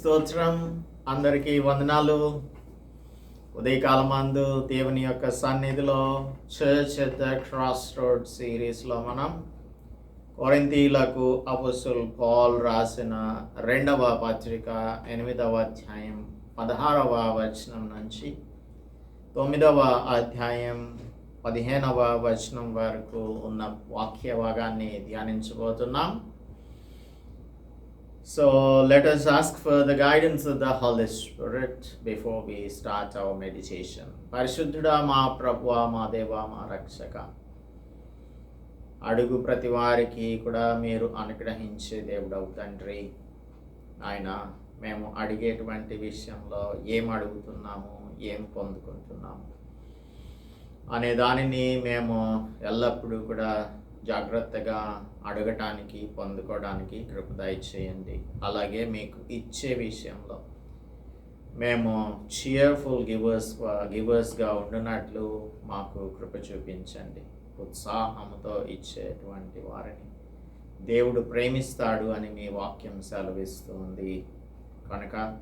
స్తోత్రం. అందరికీ వందనాలు. ఉదయకాలమందు దేవుని యొక్క సన్నిధిలో church at the cross road సిరీస్లో మనం కొరింతీలకు అపుసుల్ పాల్ రాసిన రెండవ పత్రిక ఎనిమిదవ అధ్యాయం పదహారవ వచనం నుంచి తొమ్మిదవ అధ్యాయం పదిహేనవ వచనం వరకు ఉన్న వాక్య భాగాన్ని ధ్యానించబోతున్నాం. So let us ask for the guidance of the Holy Spirit before we start our meditation. పరిశుద్ధుడా మా ప్రభు మా దేవా మా రక్షక అడుగు ప్రతి వారికి కూడా మీరు అనుగ్రహించే దేవుడవు తండ్రి ఆయన మేము అడిగేటువంటి విషయంలో ఏం అడుగుతున్నాము ఏం పొందుకుంటున్నాము అనే దానిని మేము ఎల్లప్పుడూ కూడా జాగ్రత్తగా అడగటానికి పొందుకోవడానికి కృప చేయండి అలాగే మీకు ఇచ్చే విషయంలో మేము చియర్ఫుల్ గివర్స్ గివర్స్గా ఉండునట్లు మాకు కృప చూపించండి. ఉత్సాహంతో ఇచ్చేటువంటి వారిని. దేవుడు ప్రేమిస్తాడు అని మీ వాక్యం సెలవిస్తుంది. కనుక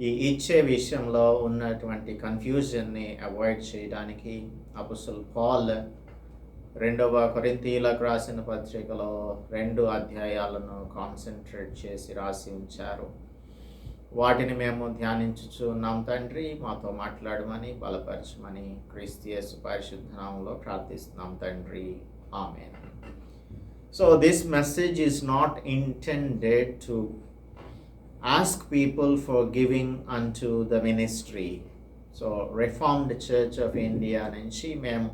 ఈ ఇచ్చే విషయంలో ఉన్నటువంటి కన్ఫ్యూజన్ని అవాయిడ్ చేయడానికి అపుసుల్ పాల్ రెండవ కొరింతీలకు రాసిన పత్రికలో రెండు అధ్యాయాలను కాన్సన్ట్రేట్ చేసి రాసి ఉంచారు. వాటిని మేము ధ్యానించుచున్నాం తండ్రి మాతో మాట్లాడమని బలపరచమని క్రీస్తియస్ పరిశుద్ధనామంలో ప్రార్థిస్తున్నాం తండ్రి. ఆమె so this message is not intended to ask people for giving unto the ministry so reformed church of India నుంచి మేము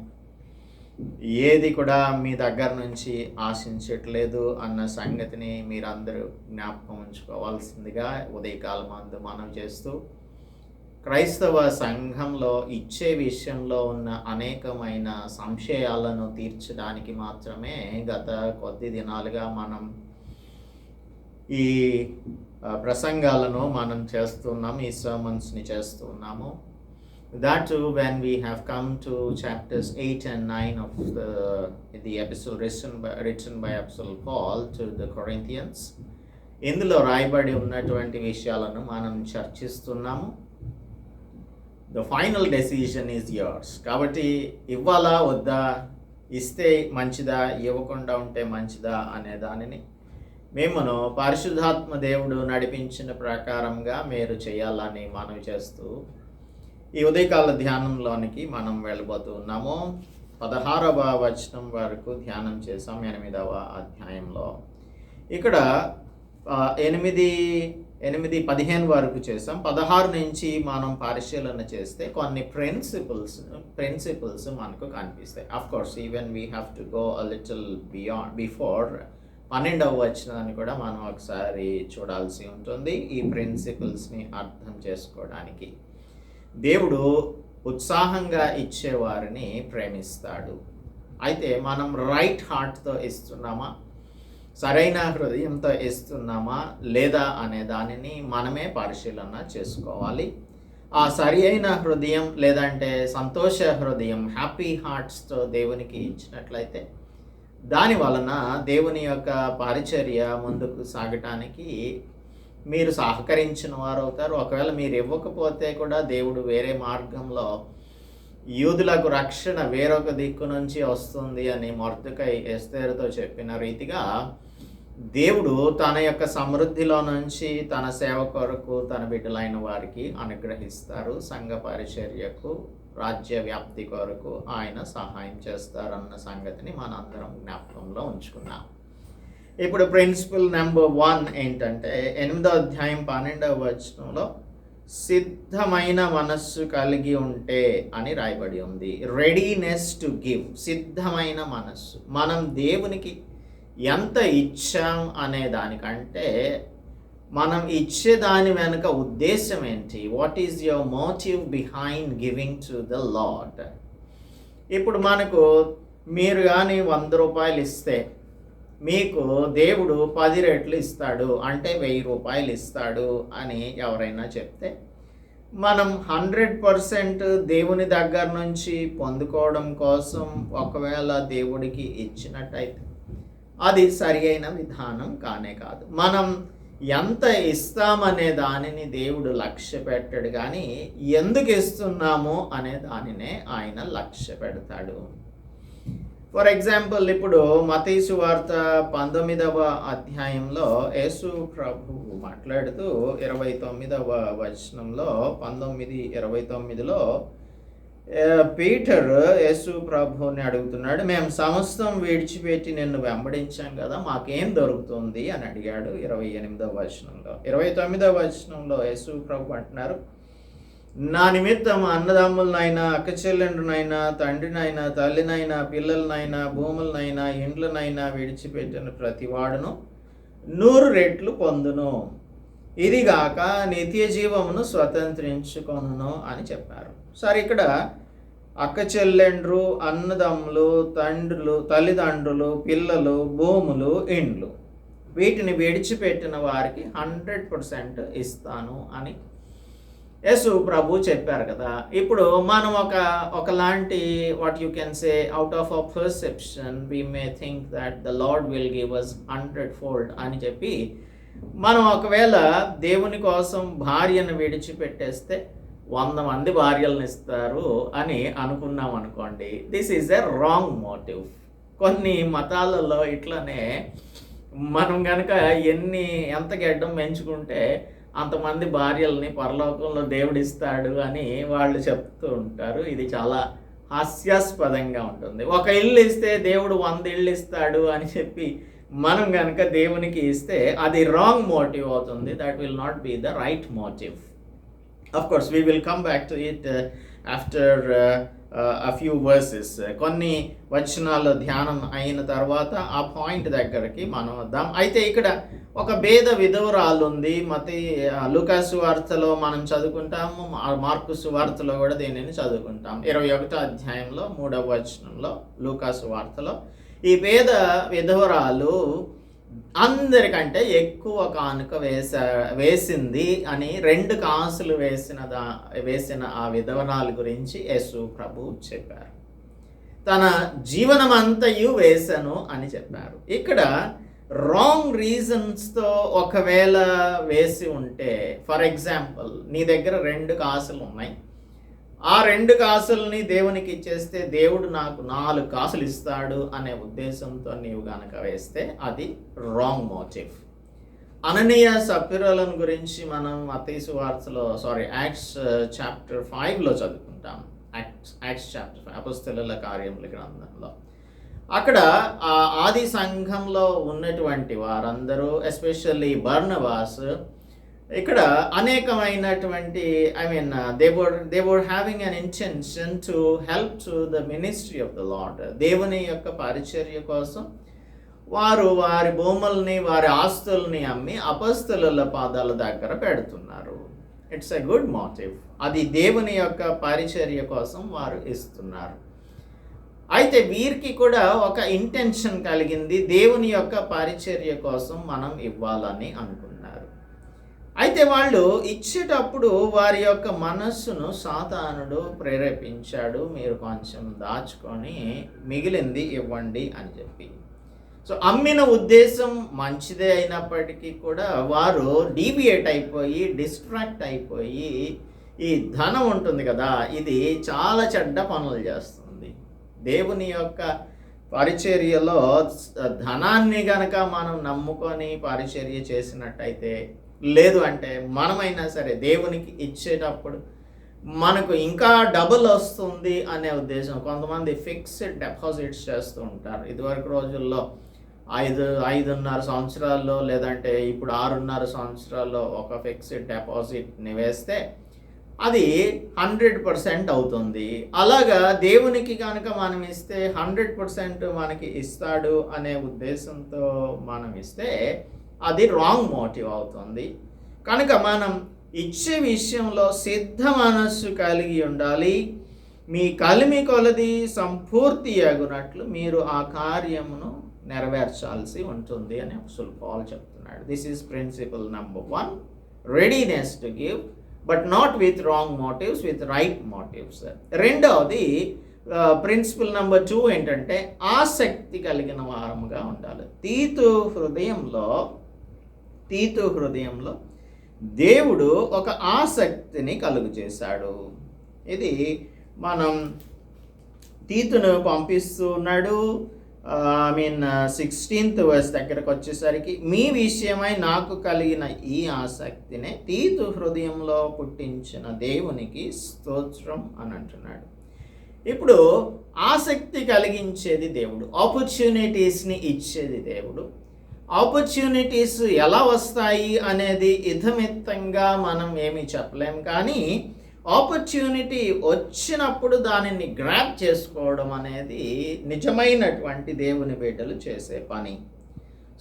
ఏది కూడా మీ దగ్గర నుంచి ఆశించట్లేదు అన్న సంగతిని మీరందరూ జ్ఞాపకం ఉంచుకోవాల్సిందిగా ఉదయకాలం అందు మనం చేస్తూ క్రైస్తవ సంఘంలో ఇచ్చే విషయంలో ఉన్న అనేకమైన సంశయాలను తీర్చడానికి మాత్రమే గత కొద్ది దినాలుగా మనం ఈ ప్రసంగాలను మనం చేస్తున్నాం ఈ సర్మన్స్ని చేస్తున్నాము that too when we have come to chapters 8 and 9 of the, the epistle written by, written by Apostle Paul to the Corinthians. ఇందులో రాయబడి ఉన్నటువంటి విషయాలను మనం చర్చిస్తున్నాము. The final decision is yours కాబట్టి ఇవ్వాలా వద్దా ఇస్తే మంచిదా ఇవ్వకుండా ఉంటే మంచిదా అనే దానిని మేమును పరిశుద్ధాత్మ దేవుడు నడిపించిన ప్రకారంగా మీరు చేయాలని మనవి చేస్తూ ఈ ఉదయకాల ధ్యానంలోనికి మనం వెళ్ళబోతూ ఉన్నాము. పదహారవ వచనం వరకు ధ్యానం చేసాం ఎనిమిదవ అధ్యాయంలో. ఇక్కడ ఎనిమిది ఎనిమిది పదిహేను వరకు చేసాం పదహారు నుంచి మనం పరిశీలన చేస్తే కొన్ని ప్రిన్సిపల్స్ ప్రిన్సిపల్స్ మనకు కనిపిస్తాయి. Of course even we have to go a little beyond before పన్నెండవ వచనాన్ని కూడా మనం ఒకసారి చూడాల్సి ఉంటుంది. ఈ ప్రిన్సిపల్స్ని అర్థం చేసుకోవడానికి. దేవుడు ఉత్సాహంగా ఇచ్చేవారిని ప్రేమిస్తాడు. అయితే మనం రైట్ హార్ట్తో ఇస్తున్నామా? సరైన హృదయంతో ఇస్తున్నామా? లేదా అనే దానిని మనమే పరిశీలన చేసుకోవాలి. ఆ సరి అయిన హృదయం లేదంటే సంతోష హృదయం హ్యాపీ హార్ట్స్తో దేవునికి ఇచ్చినట్లయితే దాని వలన దేవుని యొక్క పరిచర్య ముందుకు సాగటానికి మీరు సహకరించిన వారు అవుతారు. ఒకవేళ మీరు ఇవ్వకపోతే కూడా దేవుడు వేరే మార్గంలో యూదులకు రక్షణ వేరొక దిక్కు నుంచి వస్తుంది అని మొర్దుకై ఎస్తేరుతో చెప్పిన రీతిగా దేవుడు తన యొక్క సమృద్ధిలో నుంచి తన సేవ కొరకు తన బిడ్డలైన వారికి అనుగ్రహిస్తారు. సంఘ పరిచర్యకు రాజ్య వ్యాప్తి కొరకు ఆయన సహాయం చేస్తారన్న సంగతిని మనందరం జ్ఞాపకంలో ఉంచుకున్నాం. ఇప్పుడు ప్రిన్సిపల్ నెంబర్ వన్ ఏంటంటే ఎనిమిదో అధ్యాయం పన్నెండవ వచనంలో సిద్ధమైన మనస్సు కలిగి ఉంటే అని రాయబడి ఉంది. రెడీనెస్ టు గివ్ సిద్ధమైన మనస్సు. మనం దేవునికి ఎంత ఇచ్చాం అనే దానికంటే మనం ఇచ్చే దాని వెనుక ఉద్దేశం ఏంటి? What is your motive behind giving to the Lord ఇప్పుడు మనకు మీరు కానీ వంద రూపాయలు ఇస్తే మీకు దేవుడు పది రెట్లు ఇస్తాడు అంటే వెయ్యి రూపాయలు ఇస్తాడు అని ఎవరైనా చెప్తే మనం హండ్రెడ్ పర్సెంట్ దేవుని దగ్గర నుంచి పొందుకోవడం కోసం ఒకవేళ దేవుడికి ఇచ్చినట్టయితే అది సరి అయిన విధానం కానే కాదు. మనం ఎంత ఇస్తామనే దానిని దేవుడు లక్ష్య పెట్టాడు కానీ ఎందుకు ఇస్తున్నాము అనే దానినే ఆయన లక్ష్య పెడతాడు. ఫర్ ఎగ్జాంపుల్ ఇప్పుడు మతీసు వార్త పంతొమ్మిదవ అధ్యాయంలో యేసు ప్రభు మాట్లాడుతూ ఇరవై తొమ్మిదవ వచనంలో పంతొమ్మిది ఇరవై తొమ్మిదిలో పీటర్ యేసు ప్రభుని అడుగుతున్నాడు మేము సమస్తం విడిచిపెట్టి నిన్ను వెంబడించాం కదా మాకేం దొరుకుతుంది? అని అడిగాడు ఇరవై ఎనిమిదవ వచనంలో. ఇరవై తొమ్మిదవ వచనంలో యేసు ప్రభు అంటున్నారు నా నిమిత్తం అన్నదమ్ములనైనా అక్క చెల్లెండ్రునైనా తండ్రినైనా తల్లినైనా పిల్లలనైనా భూములనైనా ఇండ్లనైనా విడిచిపెట్టిన ప్రతివాడును నూరు రెట్లు పొందును. ఇదిగాక నిత్య జీవమును స్వతంత్రించుకొను అని చెప్పారు. సరే ఇక్కడ అక్క చెల్లెండ్రు అన్నదమ్ములు తండ్రులు తల్లిదండ్రులు పిల్లలు భూములు ఇండ్లు వీటిని విడిచిపెట్టిన వారికి హండ్రెడ్ పర్సెంట్ ఇస్తాను అని యేసు ప్రభు చెప్పారు కదా ఇప్పుడు మనం ఒక ఒకలాంటి what you can say out of a perception we may think that the Lord will give us hundred fold అని చెప్పి మనం ఒకవేళ దేవుని కోసం భార్యను విడిచిపెట్టేస్తే వంద మంది భార్యలను ఇస్తారు అని అనుకున్నాం అనుకోండి this is a wrong motive కొన్ని మతాలలో ఇట్లనే మనం కనుక ఎన్ని ఎంత గడ్డం పెంచుకుంటే అంతమంది భార్యల్ని పరలోకంలో దేవుడు ఇస్తాడు అని వాళ్ళు చెప్తూ ఉంటారు. ఇది చాలా హాస్యాస్పదంగా ఉంటుంది. ఒక ఇల్లు ఇస్తే దేవుడు వంద ఇల్లు ఇస్తాడు అని చెప్పి మనం కనుక దేవునికి ఇస్తే అది రాంగ్ మోటివ్ అవుతుంది. That will not be the right motive of course we will come back to it after a few verses కొన్ని వచనాలు ధ్యానం అయిన తర్వాత ఆ పాయింట్ దగ్గరికి మనం వద్దాం. అయితే ఇక్కడ ఒక భేద విధవరాలు ఉంది. మతి లూకాసు వార్తలో మనం చదువుకుంటాము. మార్కుస్ మార్కు సువార్తలో కూడా దీనిని చదువుకుంటాం. ఇరవై ఒకటో అధ్యాయంలో మూడవ వచనంలో లూకాసు వార్తలో ఈ పేద విధవరాలు అందరికంటే ఎక్కువ కానుక వేస వేసింది అని రెండు కాసులు వేసిన దా వేసిన ఆ విధవరాలు గురించి యేసు ప్రభు చెప్పారు. తన జీవనమంతయు వేసను అని చెప్పారు. ఇక్కడ రాంగ్ రీజన్స్తో ఒకవేళ వేసి ఉంటే ఫర్ ఎగ్జాంపుల్ నీ దగ్గర రెండు కాసులు ఉన్నాయి ఆ రెండు కాసుల్ని దేవునికి ఇచ్చేస్తే దేవుడు నాకు నాలుగు కాసులు ఇస్తాడు అనే ఉద్దేశంతో నీవు గనక వేస్తే అది రాంగ్ మోటివ్ అననీయ సప్యురలను గురించి మనం అతీసు వార్తలో సారీ యాక్ట్స్ చాప్టర్ ఫైవ్లో చదువుకుంటాం. యాక్ట్స్ యాక్ట్స్ చాప్టర్ ఫైవ్ అపుస్తల కార్యముల గ్రంథంలో. అక్కడ ఆది సంఘంలో ఉన్నటువంటి వారందరూ ఎస్పెషల్లీ బర్నవాస్ ఇక్కడ అనేకమైనటువంటి I mean they were they were having an intention to help to the ministry of the Lord దేవుని యొక్క పరిచర్య కోసం వారు వారి భూముల్ని వారి ఆస్తుల్ని అమ్మి అపస్తుల పాదాల దగ్గర పెడుతున్నారు. ఇట్స్ ఎ గుడ్ మోటివ్ అది దేవుని యొక్క పరిచర్య కోసం వారు ఇస్తున్నారు. అయితే వీరికి కూడా ఒక ఇంటెన్షన్ కలిగింది. దేవుని యొక్క పరిచర్య కోసం మనం ఇవ్వాలని అనుకుంటున్నాం. అయితే వాళ్ళు ఇచ్చేటప్పుడు వారి యొక్క మనస్సును సాతానుడు ప్రేరేపించాడు మీరు కొంచెం దాచుకొని మిగిలింది ఇవ్వండి అని చెప్పి. సో అమ్మిన ఉద్దేశం మంచిదే అయినప్పటికీ కూడా వారు డీవియేట్ అయిపోయి డిస్ట్రాక్ట్ అయిపోయి ఈ ధనం ఉంటుంది కదా ఇది చాలా చెడ్డ పనులు చేస్తుంది. దేవుని యొక్క పరిచర్యలో ధనాన్ని గనక మనం నమ్ముకొని పరిచర్య చేసినట్టయితే లేదు అంటే మనమైనా సరే దేవునికి ఇచ్చేటప్పుడు మనకు ఇంకా డబుల్ వస్తుంది అనే ఉద్దేశం. కొంతమంది ఫిక్స్డ్ డిపాజిట్స్ చేస్తూ ఉంటారు. ఇదివరకు రోజుల్లో ఐదు ఐదున్నర సంవత్సరాల్లో లేదంటే ఇప్పుడు ఆరున్నర సంవత్సరాల్లో ఒక ఫిక్స్డ్ డిపాజిట్ని వేస్తే అది హండ్రెడ్ పర్సెంట్ అవుతుంది. అలాగా దేవునికి కనుక మనం ఇస్తే హండ్రెడ్ పర్సెంట్ మనకి ఇస్తాడు అనే ఉద్దేశంతో మనం ఇస్తే అది రాంగ్ మోటివ్ అవుతుంది. కనుక మనం ఇచ్చే విషయంలో సిద్ధ మనస్సు కలిగి ఉండాలి. మీ కలిమి కొలది సంపూర్తి అగునట్లు మీరు ఆ కార్యమును నెరవేర్చాల్సి ఉంటుంది అని అసలు పాల్ చెప్తున్నాడు. This is principle number one readiness to give but not with wrong motives with right motives రెండవది ప్రిన్సిపల్ నెంబర్ టూ ఏంటంటే ఆసక్తి కలిగిన వారముగా ఉండాలి. తీతు హృదయంలో తీతు హృదయంలో దేవుడు ఒక ఆసక్తిని కలుగు చేశాడు ఇది మనం తీతును పంపిస్తున్నాడు. ఐ మీన్ సిక్స్టీన్త్ వర్స్ దగ్గరకు వచ్చేసరికి మీ విషయమై నాకు కలిగిన ఈ ఆసక్తినే తీతు హృదయంలో పుట్టించిన దేవునికి స్తోత్రం అని అంటున్నాడు. ఇప్పుడు ఆసక్తి కలిగించేది దేవుడు ఆపర్చునిటీస్ని ఇచ్చేది దేవుడు. ఆపర్చునిటీస్ ఎలా వస్తాయి అనేది ఇథమిత్తంగా మనం ఏమీ చెప్పలేం. కానీ ఆపర్చునిటీ వచ్చినప్పుడు దానిని గ్రాప్ చేసుకోవడం అనేది నిజమైనటువంటి దేవుని బిడ్డలు చేసే పని.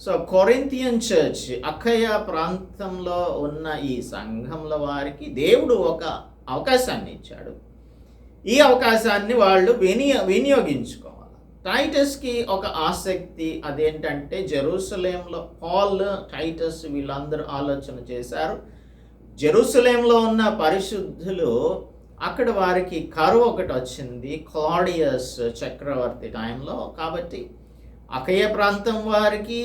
సో కొరింతియన్ చర్చ్ అక్కయ ప్రాంతంలో ఉన్న ఈ సంఘంలో వారికి దేవుడు ఒక అవకాశాన్ని ఇచ్చాడు. ఈ అవకాశాన్ని వాళ్ళు వినియ వినియోగించుకో టైటస్కి ఒక ఆసక్తి అదేంటంటే జెరూసలేంలో పాల్ టైటస్ వీళ్ళందరూ ఆలోచన చేశారు. జెరూసలేంలో ఉన్న పరిశుద్ధులు అక్కడ వారికి కరువు ఒకటి వచ్చింది క్లాడియస్ చక్రవర్తి టైంలో. కాబట్టి అకయ ప్రాంతం వారికి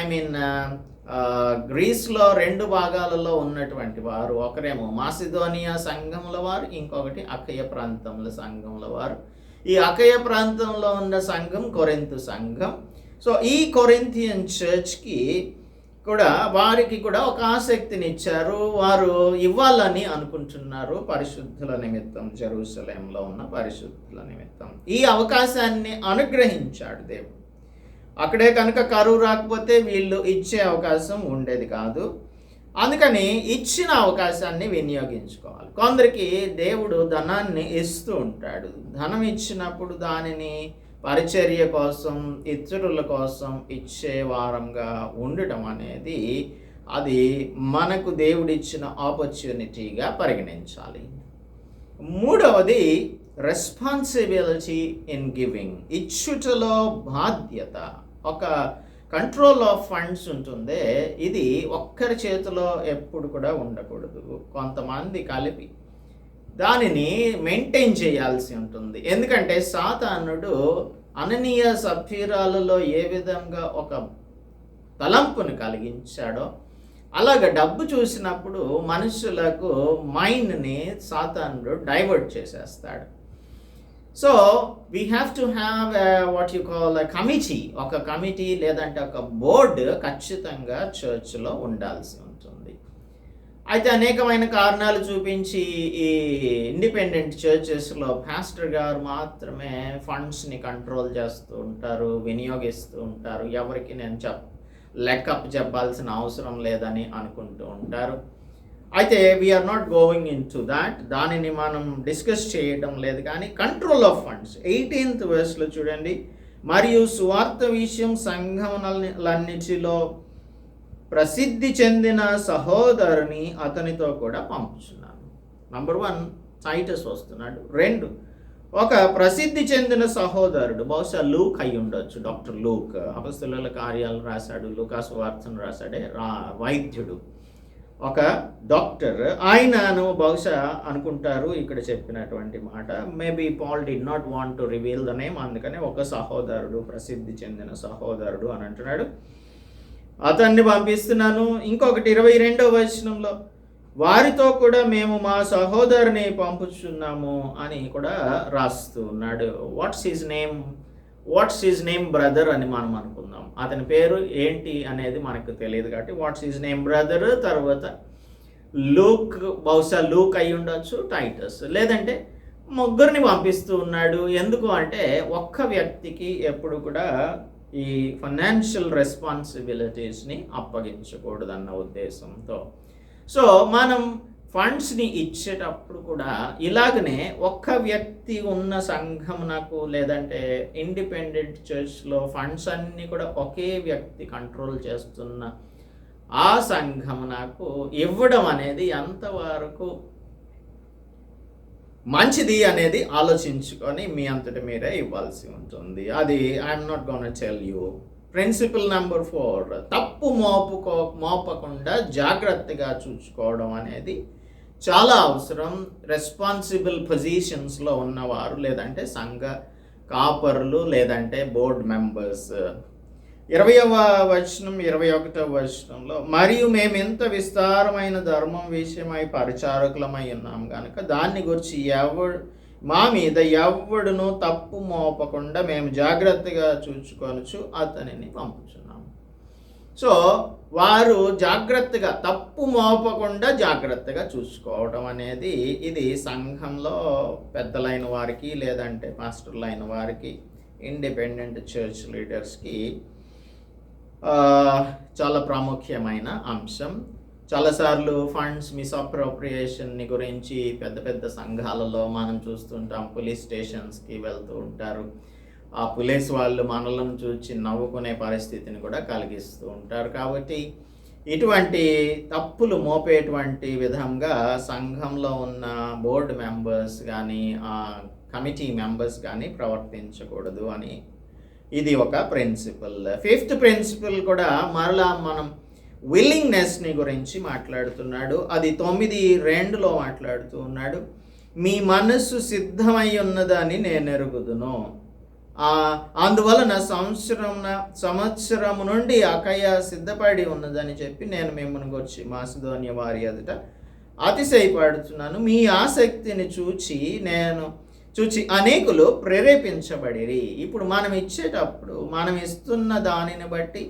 ఐ మీన్ గ్రీస్లో రెండు భాగాలలో ఉన్నటువంటి వారు. ఒకరేమో మాసిదోనియా సంఘముల వారు ఇంకొకటి అకయ ప్రాంతంలో సంఘముల వారు. ఈ అకయ ప్రాంతంలో ఉన్న సంఘం కొరెంతు సంఘం. సో ఈ కొరింతియన్ చర్చ్కి కూడా వారికి కూడా ఒక ఆసక్తిని ఇచ్చారు వారు ఇవ్వాలని అనుకుంటున్నారు పరిశుద్ధుల నిమిత్తం జెరూసలేంలో ఉన్న పరిశుద్ధుల నిమిత్తం. ఈ అవకాశాన్ని అనుగ్రహించాడు దేవుడు. అక్కడే కనుక కరువు రాకపోతే వీళ్ళు ఇచ్చే అవకాశం ఉండేది కాదు. అందుకని ఇచ్చిన అవకాశాన్ని వినియోగించుకోవాలి. కొందరికి దేవుడు ధనాన్ని ఇస్తూ ఉంటాడు. ధనం ఇచ్చినప్పుడు దానిని పరిచర్య కోసం ఇతరుల కోసం ఇచ్చే వారంగా ఉండటం అనేది అది మనకు దేవుడిచ్చిన ఆపర్చునిటీగా పరిగణించాలి. మూడవది రెస్పాన్సిబిలిటీ ఇన్ గివింగ్ ఇచ్చుటలో బాధ్యత. ఒక కంట్రోల్ ఆఫ్ ఫండ్స్ ఉంటుంది ఇది ఒక్కరి చేతిలో ఎప్పుడు కూడా ఉండకూడదు. కొంతమంది కలిపి దానిని మెయింటైన్ చేయాల్సి ఉంటుంది. ఎందుకంటే సాతానుడు అననీయ సభ్యురాలలో ఏ విధంగా ఒక తలంపును కలిగించాడో అలాగ డబ్బు చూసినప్పుడు మనుషులకు మైండ్ని సాతానుడు డైవర్ట్ చేసేస్తాడు. So we have to have what you call committee ఒక కమిటీ లేదంటే ఒక బోర్డు ఖచ్చితంగా చర్చ్లో ఉండాల్సి ఉంటుంది. అయితే అనేకమైన కారణాలు చూపించి ఈ ఇండిపెండెంట్ చర్చెస్లో పాస్టర్ గారు మాత్రమే ఫండ్స్ని కంట్రోల్ చేస్తూ ఉంటారు వినియోగిస్తూ ఉంటారు. ఎవరికి నేను చెప్ లెక్కప్ చెప్పాల్సిన అవసరం లేదని అనుకుంటూ ఉంటారు. అయితే we are not going into that దానిని మనం డిస్కస్ చేయడం లేదు కానీ కంట్రోల్ ఆఫ్ ఫండ్స్ ఎయిటీన్త్ వర్స్లో చూడండి. మరియు సువార్త విషయం సంఘములన్నిటిలో ప్రసిద్ధి చెందిన సహోదరుని అతనితో కూడా పంపుచున్నాను. నంబర్ వన్ టైటస్ వస్తున్నాడు. రెండు ఒక ప్రసిద్ధి చెందిన సహోదరుడు బహుశా లూక్ అయి ఉండొచ్చు డాక్టర్ లూక్. అపస్తుల కార్యాలు రాశాడు లూకాస్ వార్తను రాశాడే రా వైద్యుడు. ఒక డాక్టర్. ఆయనను బహుశా అనుకుంటారు ఇక్కడ చెప్పినటువంటి మాట. Maybe Paul did not want to reveal the name అందుకనే ఒక సహోదరుడు ప్రసిద్ధి చెందిన సహోదరుడు అని అంటున్నాడు. అతన్ని పంపిస్తున్నాను. ఇంకొకటి ఇరవై రెండవ వచనంలో వారితో కూడా మేము మా సహోదరుని పంపుచున్నాము అని కూడా రాస్తూ ఉన్నాడు. What's his name what's his name brother అని మనం అనుకుందాం. అతని పేరు ఏంటి అనేది మనకు తెలియదు కాబట్టి వాట్స్ ఈజ్ నేమ్ బ్రదర్ తర్వాత లూక్ బహుశా లూక్ అయి ఉండొచ్చు టైటస్. లేదంటే ముగ్గురిని పంపిస్తూ ఉన్నాడు. ఎందుకు అంటే ఒక్క వ్యక్తికి ఎప్పుడు కూడా ఈ ఫైనాన్షియల్ రెస్పాన్సిబిలిటీస్ని అప్పగించకూడదన్న ఉద్దేశంతో. సో మనం ఫండ్స్ని ఇచ్చేటప్పుడు కూడా ఇలాగనే ఒక్క వ్యక్తి ఉన్న సంఘమునకు లేదంటే ఇండిపెండెంట్ చర్చ్లో ఫండ్స్ అన్నీ కూడా ఒకే వ్యక్తి కంట్రోల్ చేస్తున్న ఆ సంఘమునకు ఇవ్వడం అనేది ఎంతవరకు మంచిది అనేది ఆలోచించుకొని మీ అంతటి మీరే ఇవ్వాల్సి ఉంటుంది. అది I'm not gonna tell you principle number four తప్పు మోపుకో మోపకుండా జాగ్రత్తగా చూసుకోవడం అనేది చాలా అవసరం రెస్పాన్సిబుల్ పొజిషన్స్లో ఉన్నవారు లేదంటే సంఘ కాపర్లు లేదంటే బోర్డ్ మెంబర్స్ ఇరవయవ వచనం ఇరవై ఒకటవ వచనంలో మరియు మేము ఇంత విస్తారమైన ధర్మం విషయమై పరిచారకులమై ఉన్నాం కనుక దాన్ని గురించి ఎవడు మా మీద ఎవడునో తప్పు మోపకుండా మేము జాగ్రత్తగా చూచుకొనచ్చు అతనిని పంపుచున్నాము. సో వారు జాగ్రత్తగా తప్పు మోపకుండా జాగ్రత్తగా చూసుకోవడం అనేది ఇది సంఘంలో పెద్దలైన వారికి లేదంటే మాస్టర్లైన వారికి ఇండిపెండెంట్ చర్చ్ లీడర్స్కి చాలా ప్రాముఖ్యమైన అంశం. చాలాసార్లు ఫండ్స్ మిస్అప్రోప్రియేషన్ని గురించి పెద్ద పెద్ద సంఘాలలో మనం చూస్తుంటాం పోలీస్ స్టేషన్స్కి వెళ్తూ ఉంటారు. ఆ పోలీస్ వాళ్ళు మనలను చూచి నవ్వుకునే పరిస్థితిని కూడా కలిగిస్తూ ఉంటారు. కాబట్టి ఇటువంటి తప్పులు మోపేటువంటి విధంగా సంఘంలో ఉన్న బోర్డు మెంబర్స్ కానీ ఆ కమిటీ మెంబర్స్ కానీ ప్రవర్తించకూడదు అని ఇది ఒక ప్రిన్సిపల్. ఫిఫ్త్ ప్రిన్సిపల్ కూడా మరలా మనం విల్లింగ్నెస్ని గురించి మాట్లాడుతున్నాడు. అది తొమ్మిది రెండులో మాట్లాడుతూ ఉన్నాడు. మీ మనస్సు సిద్ధమై ఉన్నదని నేను ఎరుగుదును. అందువలన సంవత్సరం సంవత్సరము నుండి అకయ సిద్ధపడి ఉన్నదని చెప్పి నేను మిమ్మల్ని గురించి మాసిధోన్య వారి ఎదుట అతిశయపడుతున్నాను మీ ఆసక్తిని చూచి నేను చూచి అనేకులు ప్రేరేపించబడిరి. ఇప్పుడు మనం ఇచ్చేటప్పుడు మనం ఇస్తున్న దానిని బట్టి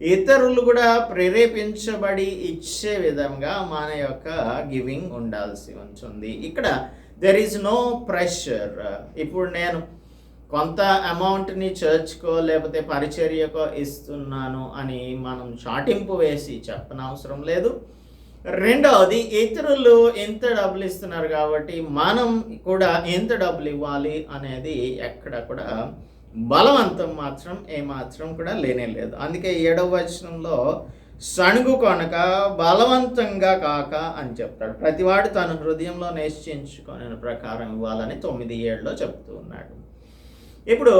ఇతరులు కూడా ప్రేరేపించబడి ఇచ్చే విధంగా మన యొక్క గివింగ్ ఉండాల్సి ఉంటుంది. ఇక్కడ దెర్ ఈజ్ నో ప్రెషర్ ఇప్పుడు నేను కొంత అమౌంట్ని చర్చ్కో లేకపోతే పరిచర్యకో ఇస్తున్నాను అని మనం చాటింపు వేసి చెప్పనవసరం లేదు. రెండవది ఇతరులు ఎంత డబ్బులు ఇస్తున్నారు కాబట్టి మనం కూడా ఎంత డబ్బులు ఇవ్వాలి అనేది ఎక్కడ కూడా బలవంతం మాత్రం ఏమాత్రం కూడా లేనే లేదు. అందుకే ఏడవ వచనంలో సణుగు కొనక బలవంతంగా కాక అని చెప్తాడు. ప్రతివాడు తన హృదయంలో నిశ్చయించుకునే ప్రకారం ఇవ్వాలని తొమ్మిది ఏడులో చెప్తూ ఉన్నాడు. ఇప్పుడు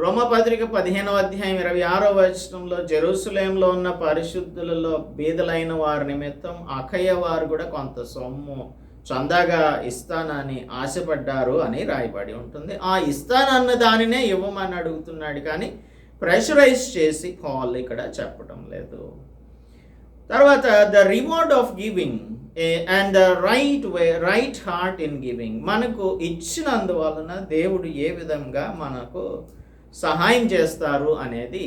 రోమపత్రిక పదిహేనవ అధ్యాయం ఇరవై ఆరో వచనంలో జెరూసలేంలో ఉన్న పరిశుద్ధులలో బీదలైన వారి నిమిత్తం అఖయ్య వారు కూడా కొంత సొమ్ము చందాగా ఇస్తానని ఆశపడ్డారు అని రాయబడి ఉంటుంది. ఆ ఇస్తానన్న దానినే ఇవ్వమని అడుగుతున్నాడు కానీ ప్రెషరైజ్ చేసి పాల్ ఇక్కడ చెప్పడం లేదు. తర్వాత the reward of giving and the right way right heart in giving మనకు ఇచ్చినందువలన దేవుడు ఏ విధంగా మనకు సహాయం చేస్తారు అనేది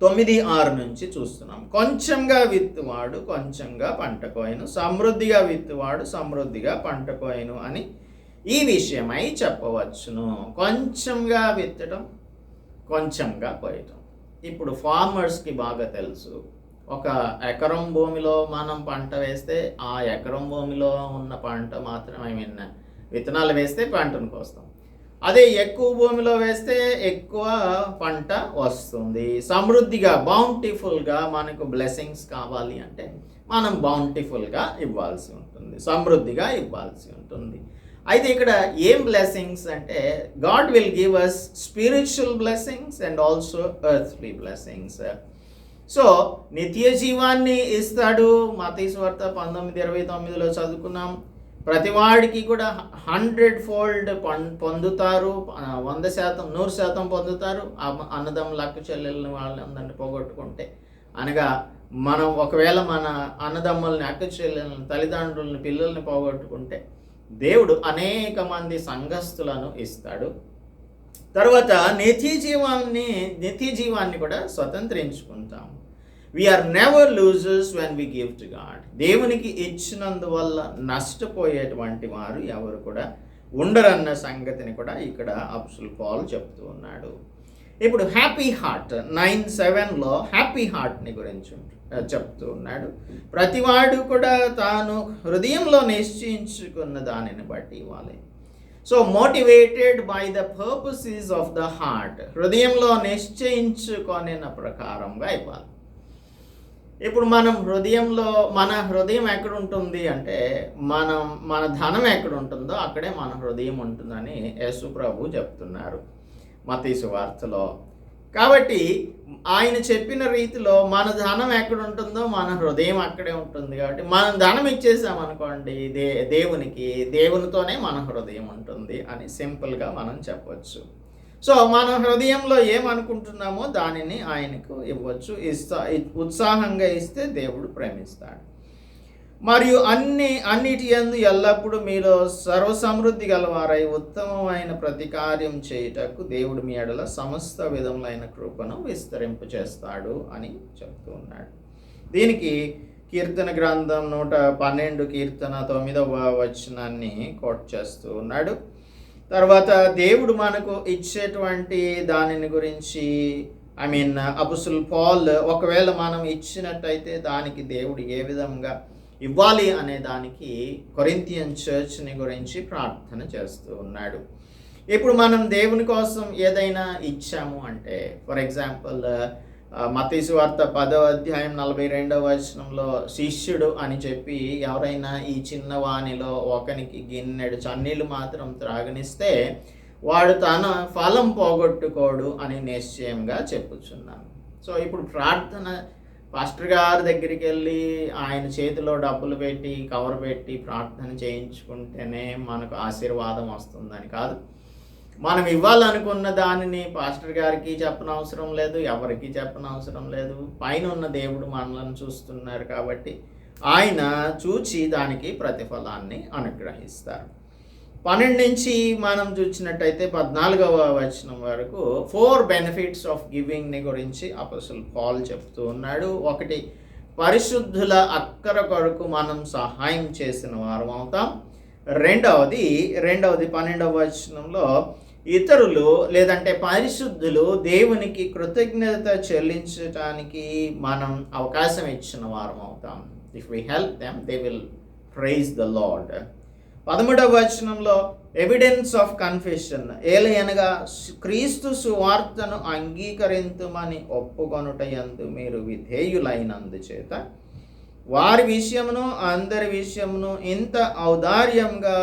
తొమ్మిది ఆరు నుంచి చూస్తున్నాం. కొంచెంగా విత్తువాడు కొంచెంగా పంట కోయను సమృద్ధిగా విత్తువాడు సమృద్ధిగా పంట కోయను అని ఈ విషయమై చెప్పవచ్చును. కొంచెంగా విత్తడం కొంచెంగా కోయటం. ఇప్పుడు ఫార్మర్స్కి బాగా తెలుసు. ఒక ఎకరం భూమిలో మనం పంట వేస్తే ఆ ఎకరం భూమిలో ఉన్న పంట మాత్రం ఐ మీన్ విత్తనాలు వేస్తే పంటను కోస్తాం. అదే ఎక్కువ భూమిలో వేస్తే ఎక్కువ పంట వస్తుంది. సమృద్ధిగా బౌంటిఫుల్గా మనకు బ్లెస్సింగ్స్ కావాలి అంటే మనం బౌంటిఫుల్గా ఇవ్వాల్సి ఉంటుంది. సమృద్ధిగా ఇవ్వాల్సి ఉంటుంది. అయితే ఇక్కడ ఏం బ్లెస్సింగ్స్ అంటే God will give us spiritual blessings and also earthly blessings so నిత్య జీవాన్ని ఇస్తాడు. మతీశ్వార్త పంతొమ్మిది ఇరవై తొమ్మిదిలో చదువుకున్నాం. ప్రతివాడికి కూడా హండ్రెడ్ ఫోల్డ్ పొందుతారు. వంద శాతం నూరు శాతం పొందుతారు. అమ్మ- అన్నదమ్ముల అక్క చెల్లెళ్ళని పోగొట్టుకుంటే. అనగా మనం ఒకవేళ మన అన్నదమ్ముల్ని అక్క చెల్లెళ్ళని తల్లిదండ్రులని పిల్లల్ని పోగొట్టుకుంటే దేవుడు అనేక మంది సంఘస్థులను ఇస్తాడు. తర్వాత నిత్య జీవాన్ని నిత్య జీవాన్ని కూడా స్వతంత్రించుకుంటాం we're never losers when we give to God దేవునికి ఇచ్చినందువల్ల నష్టపోయేటువంటి వారు ఎవరు కూడా ఉండరన్న సంగతిని కూడా ఇక్కడ అప్సుల్ పాల్ చెప్తూ ఉన్నాడు. ఇప్పుడు హ్యాపీ హార్ట్ నైన్ సెవెన్లో హ్యాపీ హార్ట్ని గురించి చెప్తూ ఉన్నాడు. ప్రతివాడు కూడా తాను హృదయంలో నిశ్చయించుకున్న దానిని బట్టి ఇవ్వాలి. So motivated by the purposes of the heart హృదయంలో నిశ్చయించుకొనిన ప్రకారంగా ఇవ్వాలి. ఇప్పుడు మనం హృదయంలో మన హృదయం ఎక్కడ ఉంటుంది అంటే మనం మన ధనం ఎక్కడ ఉంటుందో అక్కడే మన హృదయం ఉంటుందని యేసు ప్రభు చెప్తున్నారు. మతీసు వార్తలో. కాబట్టి ఆయన చెప్పిన రీతిలో మన ధనం ఎక్కడ ఉంటుందో మన హృదయం అక్కడే ఉంటుంది కాబట్టి మనం ధనం ఇచ్చేసామనుకోండి దే దేవునికి దేవునితోనే మన హృదయం ఉంటుంది అని సింపుల్గా మనం చెప్పొచ్చు. సో మన హృదయంలో ఏమనుకుంటున్నామో దానిని ఆయనకు ఇవ్వచ్చు. ఇస్తా ఉత్సాహంగా ఇస్తే దేవుడు ప్రేమిస్తాడు. మరియు అన్ని అన్నిటి యందు ఎల్లప్పుడూ మీలో సర్వసమృద్ధి గలవారై ఉత్తమమైన ప్రతి కార్యం చేయుటకు దేవుడు మీ ఎడల సమస్త విధములైన కృపను విస్తరింపు చేస్తాడు అని చెప్తూ ఉన్నాడు. దీనికి కీర్తన గ్రంథం నూట పన్నెండు కీర్తన తొమ్మిదవ వచనాన్ని కోట్ చేస్తూ ఉన్నాడు. తర్వాత దేవుడు మనకు ఇచ్చేటువంటి దానిని గురించి ఐ మీన్ అబుసుల్ పాల్ ఒకవేళ మనం ఇచ్చినట్టయితే దానికి దేవుడు ఏ విధంగా ఇవ్వాలి అనే దానికి కొరింతియన్ చర్చ్ని గురించి ప్రార్థన చేస్తూ ఉన్నాడు. ఇప్పుడు మనం దేవుని కోసం ఏదైనా ఇచ్చాము అంటే ఫర్ ఎగ్జాంపుల్ మతీసు వార్త పదవ అధ్యాయం నలభై రెండవ వచనంలో శిష్యుడు అని చెప్పి ఎవరైనా ఈ చిన్న వాణిలో ఒకనికి గిన్నెడు చన్నీళ్ళు మాత్రం త్రాగనిస్తే వాడు తన ఫలం పోగొట్టుకోడు అని నిశ్చయంగా చెప్పుచున్నాను. సో ఇప్పుడు ప్రార్థన పాస్టర్ గారి దగ్గరికి వెళ్ళి ఆయన చేతిలో డబ్బులు పెట్టి కవర్ పెట్టి ప్రార్థన చేయించుకుంటేనే మనకు ఆశీర్వాదం వస్తుందని కాదు. మనం ఇవ్వాలనుకున్న దానిని పాస్టర్ గారికి చెప్పనవసరం లేదు ఎవరికి చెప్పనవసరం లేదు. పైన ఉన్న దేవుడు మనలను చూస్తున్నారు కాబట్టి ఆయన చూచి దానికి ప్రతిఫలాన్ని అనుగ్రహిస్తారు. పన్నెండు నుంచి మనం చూసినట్టయితే పద్నాలుగవ వచనం వరకు ఫోర్ బెనిఫిట్స్ ఆఫ్ గివింగ్ని గురించి అపసలు పాల్ చెప్తూ ఉన్నాడు. ఒకటి పరిశుద్ధుల అక్కర కొరకు మనం సహాయం చేసిన వారం అవుతాం రెండవది రెండవది పన్నెండవ వచనంలో ఇతరులు లేదంటే పరిశుద్ధులు దేవునికి కృతజ్ఞత చెల్లించటానికి మనం అవకాశం ఇచ్చిన వారం అవుతాం. If we help them they will praise the Lord పదమూడవ వచనంలో ఎవిడెన్స్ ఆఫ్ కన్ఫెషన్ ఏలయనగా క్రీస్తు సువార్తను అంగీకరింతుమని ఒప్పుకొనుట ఎందు మీరు విధేయులైనందుచేత వారి విషయమును అందరి విషయమును ఇంత ఔదార్యంగా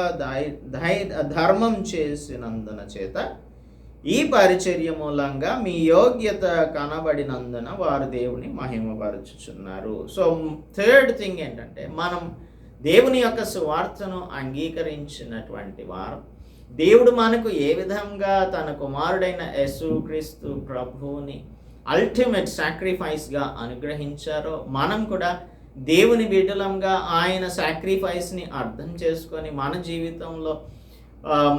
దై ధర్మం చేసినందున చేత ఈ పరిచర్య మూలంగా మీ యోగ్యత కనబడినందున వారు దేవుని మహిమపరచుచున్నారు. సో థర్డ్ థింగ్ ఏంటంటే మనం దేవుని యొక్క సువార్తను అంగీకరించినటువంటి వారు. దేవుడు మనకు ఏ విధంగా తన కుమారుడైన యేసుక్రీస్తు ప్రభువుని అల్టిమేట్ సాక్రిఫైస్గా అనుగ్రహించారో మనం కూడా దేవుని బిడ్డలంగా ఆయన సాక్రిఫైస్ని అర్థం చేసుకొని మన జీవితంలో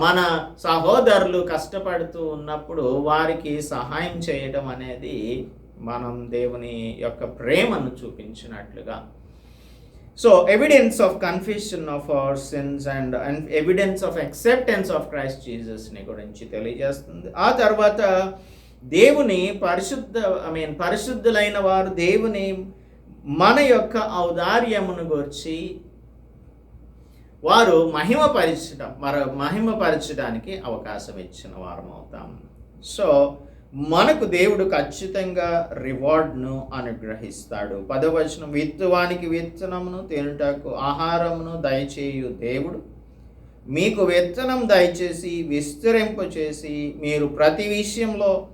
మన సహోదరులు కష్టపడుతూ ఉన్నప్పుడు వారికి సహాయం చేయడం అనేది మనం దేవుని యొక్క ప్రేమను చూపించినట్లుగా. So evidence of confusion of our sins and and evidence of acceptance of Christ జీసస్ని గురించి తెలియజేస్తుంది. ఆ తర్వాత దేవుని పరిశుద్ధ ఐ మీన్ పరిశుద్ధులైన వారు దేవుని మన యొక్క ఔదార్యమును గురించి వారు మహిమపరచడం మర మహిమపరచడానికి అవకాశం ఇచ్చిన వారం అవుతాం సో మనకు దేవుడు ఖచ్చితంగా రివార్డ్ను అనుగ్రహిస్తాడు. పదవచనం విత్తువానికి విత్తనమును తినుటకు ఆహారమును దయచేయు దేవుడు. మీకు విత్తనం దయచేసి విస్తరింపు చేసి మీరు ప్రతి విషయంలో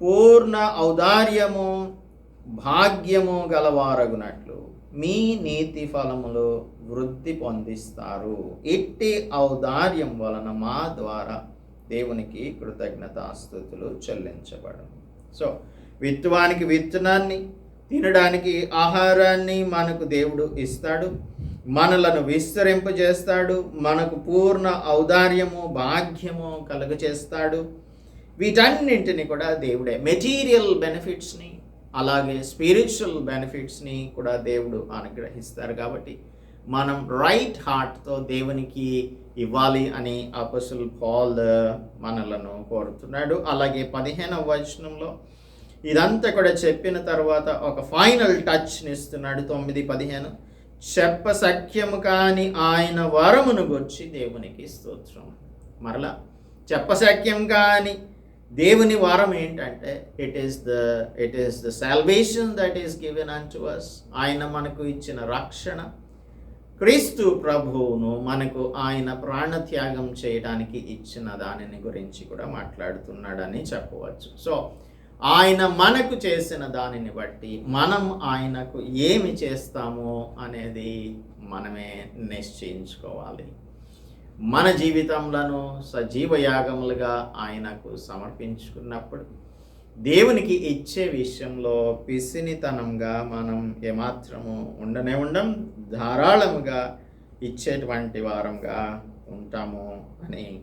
పూర్ణ ఔదార్యము భాగ్యము గలవారగునట్లు మీ నీతి ఫలములు వృద్ధి పొందిస్తారు. ఇట్టి ఔదార్యం వలన మా ద్వారా దేవునికి కృతజ్ఞతాస్థుతులు చెల్లించబడను. సో విత్తువానికి విత్తనాన్ని తినడానికి ఆహారాన్ని మనకు దేవుడు ఇస్తాడు. మనలను విస్తరింపజేస్తాడు. మనకు పూర్ణ ఔదార్యము భాగ్యము కలుగచేస్తాడు వీటన్నింటిని కూడా దేవుడే మెటీరియల్ బెనిఫిట్స్ని అలాగే స్పిరిచువల్ బెనిఫిట్స్ని కూడా దేవుడు అనుగ్రహిస్తారు కాబట్టి మనం రైట్ హార్ట్తో దేవునికి ఇవ్వాలి అని అపసుల్ పాల్ మనలను కోరుతున్నాడు. అలాగే పదిహేనవ వచనంలో ఇదంతా కూడా చెప్పిన తర్వాత ఒక ఫైనల్ టచ్ని ఇస్తున్నాడు తొమ్మిది పదిహేను. చెప్ప సఖ్యము కాని ఆయన వరమును గుర్చి దేవునికి స్తోత్రం. మరలా చెప్పసఖ్యం కాని దేవుని వారం ఏంటంటే it is the it is the salvation that is given unto us ఆయన మనకు ఇచ్చిన రక్షణ. క్రీస్తు ప్రభువును మనకు ఆయన ప్రాణత్యాగం చేయడానికి ఇచ్చిన దానిని గురించి కూడా మాట్లాడుతున్నాడని చెప్పవచ్చు. సో ఆయన మనకు చేసిన దానిని బట్టి మనం ఆయనకు ఏమి చేస్తామో అనేది మనమే నిశ్చయించుకోవాలి. మన జీవితంలో సజీవ యాగములుగా ఆయనకు సమర్పించుకున్నప్పుడు దేవునికి ఇచ్చే విషయంలో పిసినితనంగా మనం ఏమాత్రము ఉండనే ఉండం ధారాళముగా ఇచ్చేటువంటి వారంగా ఉంటాము అని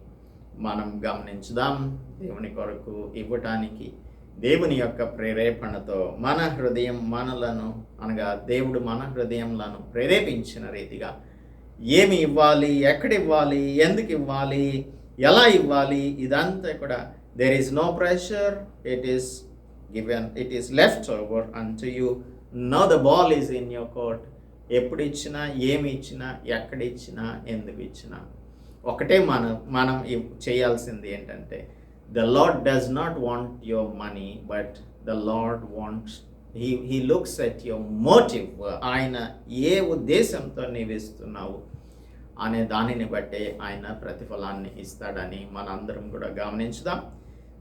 మనం గమనించుదాం. దేవుని కొరకు ఇవ్వటానికి దేవుని యొక్క ప్రేరేపణతో మన హృదయం మనలను అనగా దేవుడు మన హృదయంలను ప్రేరేపించిన రీతిగా ఏమి ఇవ్వాలి? ఎక్కడ ఇవ్వాలి? ఎందుకు ఇవ్వాలి? ఎలా ఇవ్వాలి? ఇదంతా కూడా there is no pressure it is given it is left over unto you know the ball is in your court ఎప్పుడు ఇచ్చినా ఏమి ఇచ్చినా ఎక్కడ ఇచ్చినా ఎందుకు ఇచ్చినా. ఒకటే మనం మనం చేయాల్సింది ఏంటంటే the Lord does not want your money but the Lord wants he he looks at your motive ఆయన ఏ ఉద్దేశంతో నీవిస్తున్నావు? అనే దానిని బట్టే ఆయన ప్రతిఫలాన్ని ఇస్తాడని మనందరం కూడా గమనించుదాం.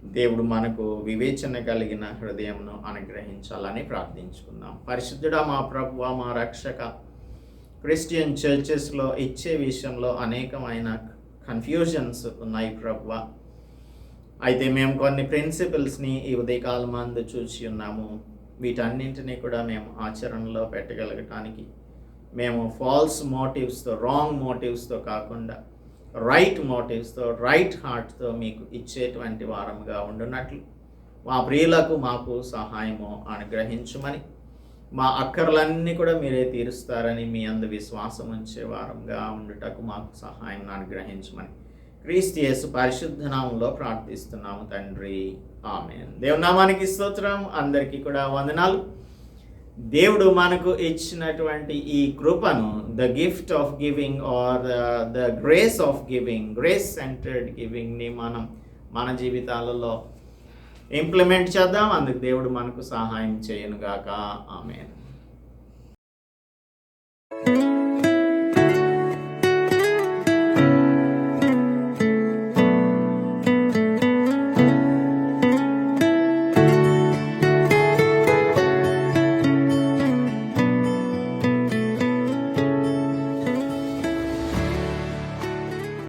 దేవుడు మనకు వివేచన కలిగిన హృదయంను అనుగ్రహించాలని ప్రార్థించుకుందాం. పరిశుద్ధుడా మా ప్రభు మా రక్షక క్రిస్టియన్ చర్చెస్లో ఇచ్చే విషయంలో అనేకమైన కన్ఫ్యూజన్స్ ఉన్నాయి ప్రభువ. అయితే మేము కొన్ని ప్రిన్సిపల్స్ని ఈ ఉదయకాలం అందు చూసి ఉన్నాము. వీటన్నింటినీ కూడా మేము ఆచరణలో పెట్టగలగటానికి మేము ఫాల్స్ మోటివ్స్తో రాంగ్ మోటివ్స్తో కాకుండా రైట్ మోటివ్స్తో రైట్ హార్ట్తో మీకు ఇచ్చేటువంటి వారముగా ఉండునట్లు. మా ప్రియులకు మాకు సహాయము అనుగ్రహించమని మా అక్కర్లన్నీ కూడా మీరే తీరుస్తారని మీ అందు విశ్వాసం ఉంచే వారంగా ఉండుటకు మాకు సహాయం అనుగ్రహించమని క్రీస్తు యేసు పరిశుద్ధ నామంలో ప్రార్థిస్తున్నాము తండ్రి. ఆమె దేవునామానికి స్తోత్రం. అందరికీ కూడా వందనాలు. దేవుడు మనకు ఇచ్చినటువంటి ఈ కృపను the gift of giving or the grace of giving grace centered గివింగ్ని మనం మన జీవితాలలో ఇంప్లిమెంట్ చేద్దాం. అందుకు దేవుడు మనకు సహాయం చేయనుగాక. ఆమెను